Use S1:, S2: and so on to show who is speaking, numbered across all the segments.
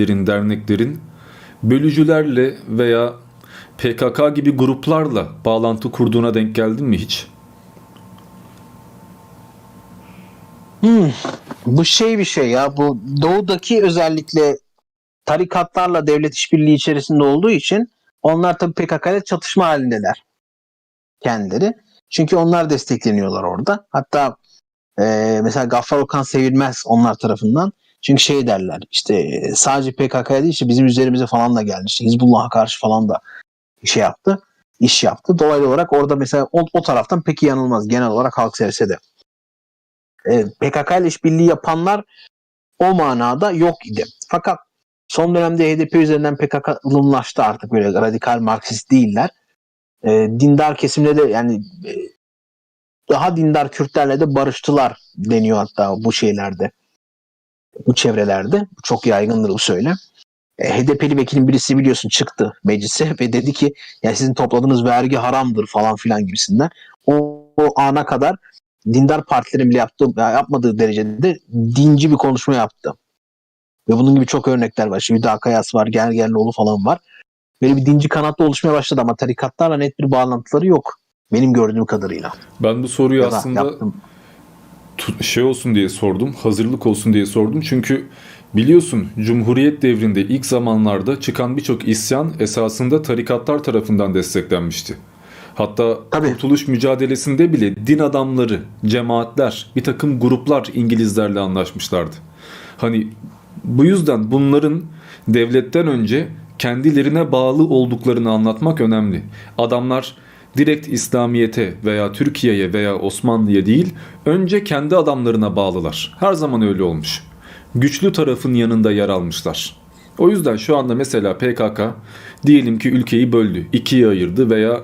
S1: cemiyetlerin, derneklerin bölücülerle veya PKK gibi gruplarla bağlantı kurduğuna denk geldin mi hiç?
S2: Hmm, bu şey bir şey ya bu doğudaki özellikle tarikatlarla devlet işbirliği içerisinde olduğu için onlar tabii PKK ile çatışma halindeler kendileri. Çünkü onlar destekleniyorlar orada. Hatta e, mesela Gaffar Okan sevilmez onlar tarafından. Çünkü şey derler işte e, sadece PKK'ya değil işte bizim üzerimize falan da geldi. İşte Hizbullah'a karşı falan da şey yaptı. iş yaptı. Dolaylı olarak orada mesela o, o taraftan peki yanılmaz. Genel olarak halk sevse de. E, PKK ile işbirliği yapanlar o manada yok idi. Fakat son dönemde HDP üzerinden PKK'lılaştı artık böyle radikal Marksist değiller. E, dindar kesimle de yani e, daha dindar Kürtlerle de barıştılar deniyor hatta bu şeylerde. Bu çevrelerde. Çok yaygındır bu söylem. E, HDP'li vekilin birisi biliyorsun çıktı meclise ve dedi ki ya sizin topladığınız vergi haramdır falan filan gibisinden. O, o ana kadar dindar partilerin bile yaptığı, yapmadığı derecede dinci bir konuşma yaptı. Ve bunun gibi çok örnekler var. Şimdi Hüda Kayas var, Gergerlioğlu falan var. Böyle bir dinci kanatlı oluşmaya başladı ama tarikatlarla net bir bağlantıları yok. Benim gördüğüm kadarıyla.
S1: Ben bu soruyu
S2: Ya da
S1: aslında
S2: yaptım.
S1: Şey olsun diye sordum, hazırlık olsun diye sordum. Çünkü biliyorsun Cumhuriyet devrinde ilk zamanlarda çıkan birçok isyan esasında tarikatlar tarafından desteklenmişti. Hatta
S2: Tabii.
S1: kurtuluş mücadelesinde bile din adamları, cemaatler, bir takım gruplar İngilizlerle anlaşmışlardı. Hani bu yüzden bunların devletten önce kendilerine bağlı olduklarını anlatmak önemli. Adamlar direkt İslamiyet'e veya Türkiye'ye veya Osmanlı'ya değil, önce kendi adamlarına bağlılar. Her zaman öyle olmuş. Güçlü tarafın yanında yer almışlar. O yüzden şu anda mesela PKK diyelim ki ülkeyi böldü, ikiye ayırdı veya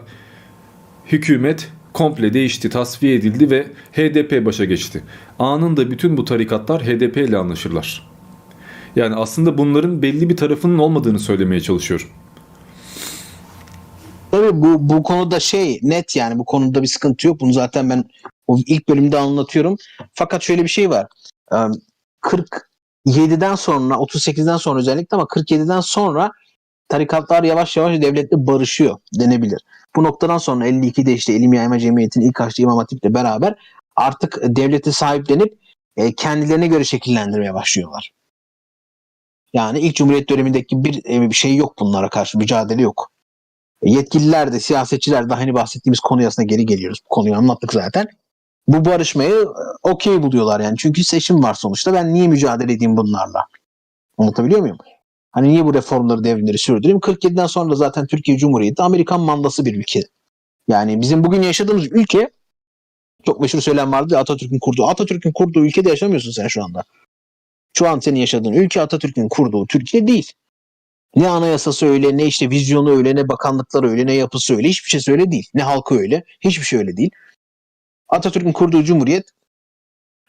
S1: hükümet komple değişti, tasfiye edildi ve HDP başa geçti. Anında bütün bu tarikatlar HDP ile anlaşırlar. Yani aslında bunların belli bir tarafının olmadığını söylemeye çalışıyorum.
S2: Tabii bu, bu konuda şey net yani bu konuda bir sıkıntı yok. Bunu zaten ben o ilk bölümde anlatıyorum. Fakat şöyle bir şey var. Ee, 47'den sonra 38'den sonra özellikle ama 47'den sonra tarikatlar yavaş yavaş devletle barışıyor denebilir. Bu noktadan sonra 52'de işte İlim Yayma Cemiyeti'nin ilk açtığı İmam Hatip'le beraber artık devlete sahiplenip kendilerine göre şekillendirmeye başlıyorlar. Yani ilk Cumhuriyet dönemindeki bir, bir şey yok bunlara karşı mücadele yok. Yetkililer de siyasetçiler de hani bahsettiğimiz konu aslında geri geliyoruz. Bu konuyu anlattık zaten. Bu barışmayı e, okey buluyorlar yani. Çünkü seçim var sonuçta. Ben niye mücadele edeyim bunlarla? Anlatabiliyor muyum? Hani niye bu reformları devrimleri sürdüreyim? 47'den sonra zaten Türkiye Cumhuriyeti Amerikan mandası bir ülke. Yani bizim bugün yaşadığımız ülke çok meşhur söylem vardı Atatürk'ün kurduğu. Atatürk'ün kurduğu ülkede yaşamıyorsun sen şu anda. Şu an senin yaşadığın ülke Atatürk'ün kurduğu Türkiye değil. Ne anayasası öyle, ne işte vizyonu öyle, ne bakanlıkları öyle, ne yapısı öyle. Hiçbir şey öyle değil. Ne halkı öyle. Hiçbir şey öyle değil. Atatürk'ün kurduğu cumhuriyet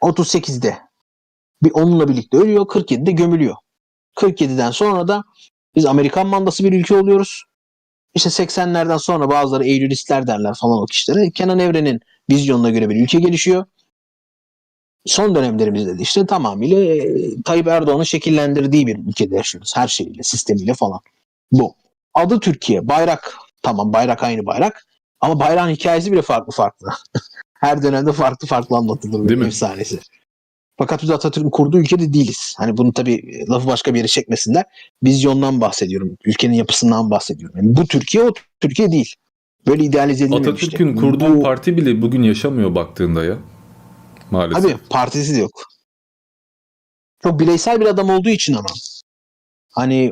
S2: 38'de bir onunla birlikte ölüyor. 47'de gömülüyor. 47'den sonra da biz Amerikan mandası bir ülke oluyoruz. İşte 80'lerden sonra bazıları Eylülistler derler falan o kişilere. Kenan Evren'in vizyonuna göre bir ülke gelişiyor. Son dönemlerimizde de işte tamamıyla e, Tayyip Erdoğan'ın şekillendirdiği bir ülkede yaşıyoruz. Her şeyiyle, sistemiyle falan. Bu. Adı Türkiye. Bayrak. Tamam bayrak aynı bayrak. Ama bayrağın hikayesi bile farklı farklı. Her dönemde farklı farklı anlatılır.
S1: Değil
S2: Değil
S1: mi?
S2: Efsanesi. Fakat biz Atatürk'ün kurduğu ülkede değiliz. Hani bunu tabii lafı başka bir yere çekmesinler. Vizyondan bahsediyorum. Ülkenin yapısından bahsediyorum. Yani bu Türkiye o Türkiye değil. Böyle idealize edilmemişti.
S1: Atatürk'ün kurduğu
S2: Bu-
S1: parti bile bugün yaşamıyor baktığında ya. Maalesef.
S2: Tabii partisi de yok. Çok bireysel bir adam olduğu için ama. Hani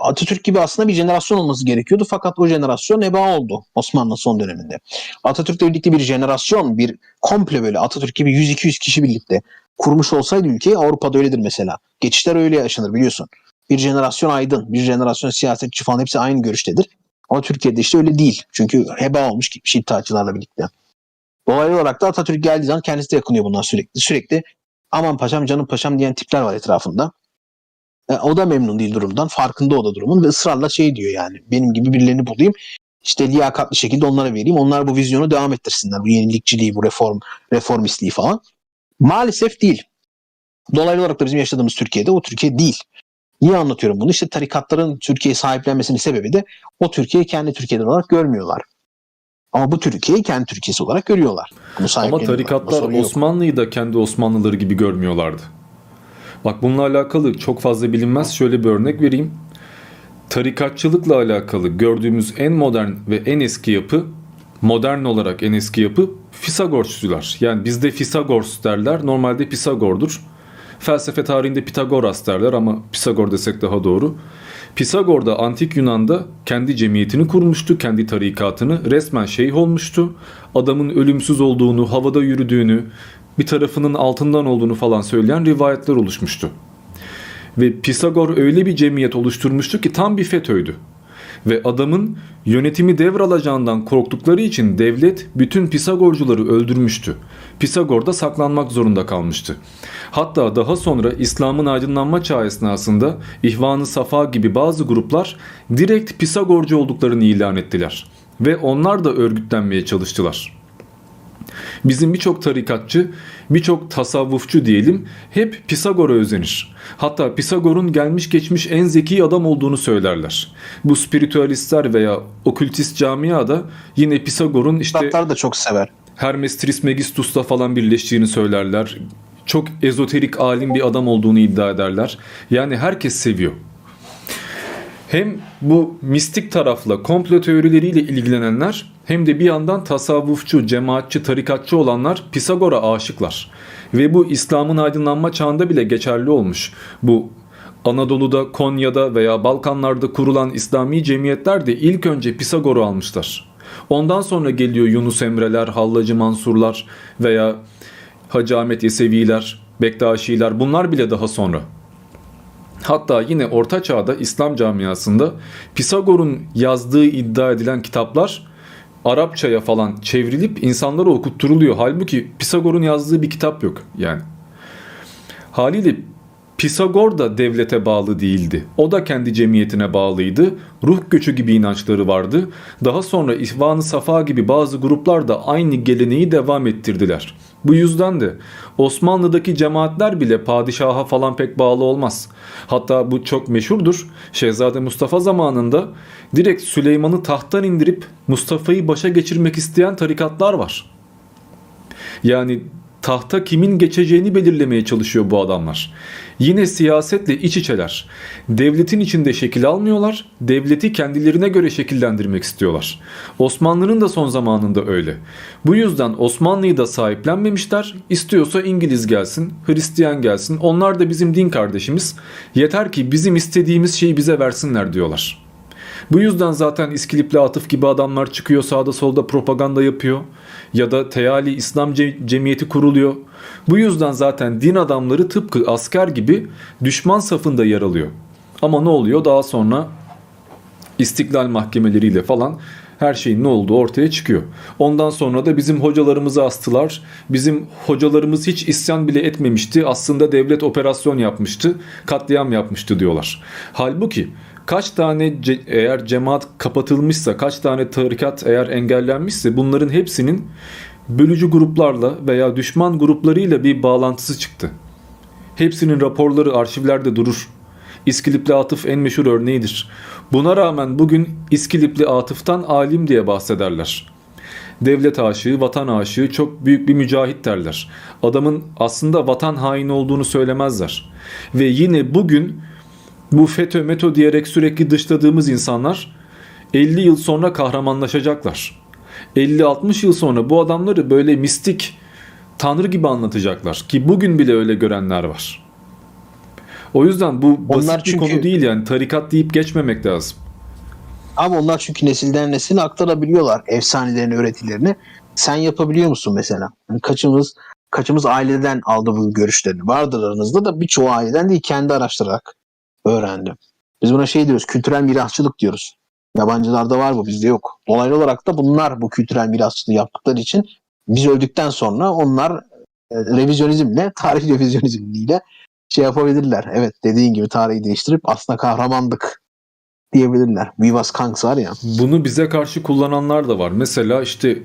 S2: Atatürk gibi aslında bir jenerasyon olması gerekiyordu fakat o jenerasyon heba oldu Osmanlı son döneminde. Atatürk'le birlikte bir jenerasyon, bir komple böyle Atatürk gibi 100-200 kişi birlikte kurmuş olsaydı ülkeyi Avrupa'da öyledir mesela. Geçişler öyle yaşanır biliyorsun. Bir jenerasyon aydın, bir jenerasyon siyasetçi falan hepsi aynı görüştedir. Ama Türkiye'de işte öyle değil. Çünkü heba olmuş gibi iddiaçılarla birlikte. Dolaylı olarak da Atatürk geldiği zaman kendisi de yakınıyor bundan sürekli. Sürekli aman paşam canım paşam diyen tipler var etrafında. E, o da memnun değil durumdan. Farkında o da durumun ve ısrarla şey diyor yani. Benim gibi birilerini bulayım. işte liyakatli şekilde onlara vereyim. Onlar bu vizyonu devam ettirsinler. Bu yenilikçiliği, bu reform, reformistliği falan. Maalesef değil. Dolaylı olarak da bizim yaşadığımız Türkiye'de o Türkiye değil. Niye anlatıyorum bunu? İşte tarikatların Türkiye'yi sahiplenmesinin sebebi de o Türkiye'yi kendi Türkiye'den olarak görmüyorlar. Ama bu Türkiye'yi kendi Türkiye'si olarak görüyorlar.
S1: Ama tarikatlar. Osmanlı'yı da kendi Osmanlıları gibi görmüyorlardı. Bak bununla alakalı çok fazla bilinmez. Şöyle bir örnek vereyim. Tarikatçılıkla alakalı gördüğümüz en modern ve en eski yapı, modern olarak en eski yapı Fisagorsçular. Yani bizde Fisagors derler. Normalde Pisagor'dur. Felsefe tarihinde Pitagoras derler ama Pisagor desek daha doğru. Pisagor da antik Yunan'da kendi cemiyetini kurmuştu, kendi tarikatını. Resmen şeyh olmuştu. Adamın ölümsüz olduğunu, havada yürüdüğünü, bir tarafının altından olduğunu falan söyleyen rivayetler oluşmuştu. Ve Pisagor öyle bir cemiyet oluşturmuştu ki tam bir FETÖ'ydü. Ve adamın yönetimi devralacağından korktukları için devlet bütün Pisagorcuları öldürmüştü. Pisagor da saklanmak zorunda kalmıştı. Hatta daha sonra İslam'ın aydınlanma çağı esnasında İhvan-ı Safa gibi bazı gruplar direkt Pisagorcu olduklarını ilan ettiler. Ve onlar da örgütlenmeye çalıştılar. Bizim birçok tarikatçı, birçok tasavvufçu diyelim hep Pisagor'a özenir. Hatta Pisagor'un gelmiş geçmiş en zeki adam olduğunu söylerler. Bu spiritüalistler veya okültist camia da yine Pisagor'un işte
S2: Tarikatlar da çok sever.
S1: Hermes Trismegistus'la falan birleştiğini söylerler. Çok ezoterik alim bir adam olduğunu iddia ederler. Yani herkes seviyor. Hem bu mistik tarafla, komplo teorileriyle ilgilenenler hem de bir yandan tasavvufçu, cemaatçi, tarikatçı olanlar Pisagor'a aşıklar. Ve bu İslam'ın aydınlanma çağında bile geçerli olmuş. Bu Anadolu'da, Konya'da veya Balkanlarda kurulan İslami cemiyetler de ilk önce Pisagor'u almışlar. Ondan sonra geliyor Yunus Emre'ler, Hallacı Mansurlar veya Hacı Ahmet Yeseviler, Bektaşiler bunlar bile daha sonra. Hatta yine Orta Çağ'da İslam camiasında Pisagor'un yazdığı iddia edilen kitaplar Arapçaya falan çevrilip insanlara okutturuluyor. Halbuki Pisagor'un yazdığı bir kitap yok yani. Haliyle Pisagor da devlete bağlı değildi. O da kendi cemiyetine bağlıydı. Ruh göçü gibi inançları vardı. Daha sonra İhvan-ı Safa gibi bazı gruplar da aynı geleneği devam ettirdiler. Bu yüzden de Osmanlı'daki cemaatler bile padişaha falan pek bağlı olmaz. Hatta bu çok meşhurdur. Şehzade Mustafa zamanında direkt Süleyman'ı tahttan indirip Mustafa'yı başa geçirmek isteyen tarikatlar var. Yani tahta kimin geçeceğini belirlemeye çalışıyor bu adamlar. Yine siyasetle iç içeler. Devletin içinde şekil almıyorlar, devleti kendilerine göre şekillendirmek istiyorlar. Osmanlı'nın da son zamanında öyle. Bu yüzden Osmanlı'yı da sahiplenmemişler. İstiyorsa İngiliz gelsin, Hristiyan gelsin. Onlar da bizim din kardeşimiz. Yeter ki bizim istediğimiz şeyi bize versinler diyorlar. Bu yüzden zaten İskilipli Atıf gibi adamlar çıkıyor sağda solda propaganda yapıyor. Ya da Teali İslam Ce- Cemiyeti kuruluyor. Bu yüzden zaten din adamları tıpkı asker gibi düşman safında yer alıyor. Ama ne oluyor daha sonra istiklal mahkemeleriyle falan her şeyin ne olduğu ortaya çıkıyor. Ondan sonra da bizim hocalarımızı astılar. Bizim hocalarımız hiç isyan bile etmemişti. Aslında devlet operasyon yapmıştı. Katliam yapmıştı diyorlar. Halbuki kaç tane ce- eğer cemaat kapatılmışsa, kaç tane tarikat eğer engellenmişse bunların hepsinin bölücü gruplarla veya düşman gruplarıyla bir bağlantısı çıktı. Hepsinin raporları arşivlerde durur. İskilipli Atıf en meşhur örneğidir. Buna rağmen bugün İskilipli Atıf'tan alim diye bahsederler. Devlet aşığı, vatan aşığı çok büyük bir mücahit derler. Adamın aslında vatan haini olduğunu söylemezler. Ve yine bugün bu FETÖ METO diyerek sürekli dışladığımız insanlar 50 yıl sonra kahramanlaşacaklar. 50-60 yıl sonra bu adamları böyle mistik, tanrı gibi anlatacaklar. Ki bugün bile öyle görenler var. O yüzden bu basit
S2: Onlar
S1: bir
S2: çünkü-
S1: konu değil yani tarikat deyip geçmemek lazım.
S2: Ama onlar çünkü nesilden nesile aktarabiliyorlar efsanelerini, öğretilerini. Sen yapabiliyor musun mesela? Yani kaçımız kaçımız aileden aldı bu görüşlerini? Vardır aranızda da birçoğu aileden değil kendi araştırarak öğrendi. Biz buna şey diyoruz, kültürel mirasçılık diyoruz. Yabancılarda var bu, bizde yok. Dolaylı olarak da bunlar bu kültürel mirasçılığı yaptıkları için biz öldükten sonra onlar e, revizyonizmle, tarih revizyonizmiyle şey yapabilirler. Evet dediğin gibi tarihi değiştirip aslında kahramandık diyebilirler. Vivas Kanks var ya.
S1: Bunu bize karşı kullananlar da var. Mesela işte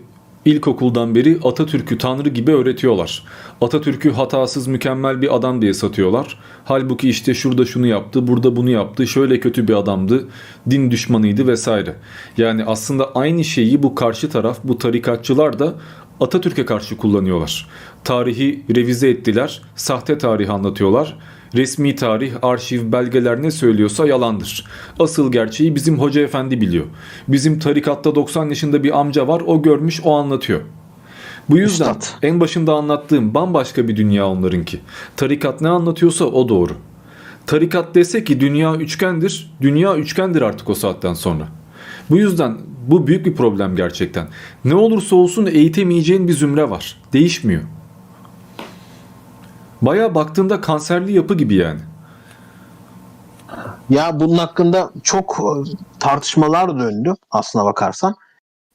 S1: İlkokuldan beri Atatürk'ü Tanrı gibi öğretiyorlar. Atatürk'ü hatasız mükemmel bir adam diye satıyorlar. Halbuki işte şurada şunu yaptı, burada bunu yaptı, şöyle kötü bir adamdı, din düşmanıydı vesaire. Yani aslında aynı şeyi bu karşı taraf, bu tarikatçılar da Atatürk'e karşı kullanıyorlar. Tarihi revize ettiler, sahte tarih anlatıyorlar. Resmi tarih, arşiv, belgeler ne söylüyorsa yalandır. Asıl gerçeği bizim hoca efendi biliyor. Bizim tarikatta 90 yaşında bir amca var, o görmüş, o anlatıyor. Bu yüzden
S2: Üstad.
S1: en başında anlattığım bambaşka bir dünya onlarınki. Tarikat ne anlatıyorsa o doğru. Tarikat dese ki dünya üçgendir, dünya üçgendir artık o saatten sonra. Bu yüzden bu büyük bir problem gerçekten. Ne olursa olsun eğitemeyeceğin bir zümre var. Değişmiyor. Baya baktığında kanserli yapı gibi yani.
S2: Ya bunun hakkında çok e, tartışmalar döndü aslına bakarsan.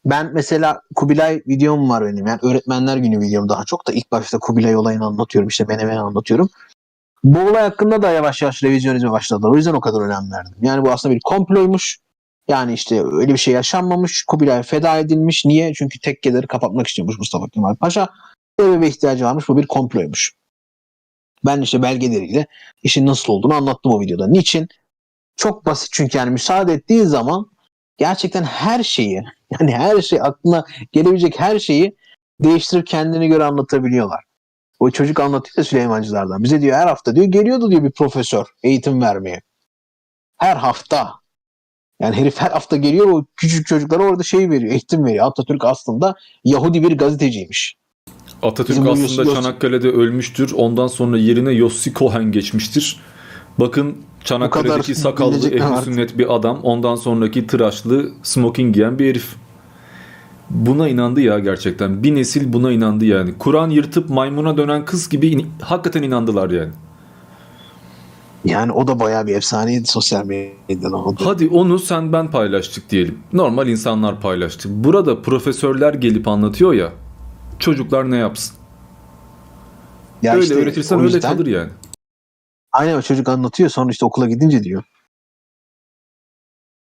S2: Ben mesela Kubilay videom var benim. Yani öğretmenler günü videom daha çok da ilk başta Kubilay olayını anlatıyorum. işte Menemen'i anlatıyorum. Bu olay hakkında da yavaş yavaş revizyonizme başladılar. O yüzden o kadar önem verdim. Yani bu aslında bir komploymuş. Yani işte öyle bir şey yaşanmamış. Kubilay feda edilmiş. Niye? Çünkü tekkeleri kapatmak istiyormuş Mustafa Kemal Paşa. Sebebe ihtiyacı varmış. Bu bir komploymuş. Ben işte belgeleriyle işin nasıl olduğunu anlattım o videoda. Niçin? Çok basit çünkü yani müsaade ettiği zaman gerçekten her şeyi yani her şey aklına gelebilecek her şeyi değiştirip kendine göre anlatabiliyorlar. O çocuk anlatıyor da Süleymancılardan. Bize diyor her hafta diyor geliyordu diyor bir profesör eğitim vermeye. Her hafta. Yani herif her hafta geliyor o küçük çocuklara orada şey veriyor, eğitim veriyor. Atatürk aslında Yahudi bir gazeteciymiş.
S1: Atatürk
S2: Bizim
S1: aslında
S2: Yos-
S1: Çanakkale'de ölmüştür. Ondan sonra yerine Yossi Cohen geçmiştir. Bakın Çanakkale'deki sakallı ehli sünnet bir adam. Ondan sonraki tıraşlı smoking giyen bir herif. Buna inandı ya gerçekten. Bir nesil buna inandı yani. Kur'an yırtıp maymuna dönen kız gibi in- hakikaten inandılar yani.
S2: Yani o da bayağı bir efsaneydi sosyal medyadan. O da.
S1: Hadi onu sen ben paylaştık diyelim. Normal insanlar paylaştı. Burada profesörler gelip anlatıyor ya. Çocuklar ne yapsın?
S2: Ya
S1: öyle
S2: işte
S1: öğretirsen öyle
S2: yüzden-
S1: kalır yani.
S2: Aynen o çocuk anlatıyor sonra işte okula gidince diyor.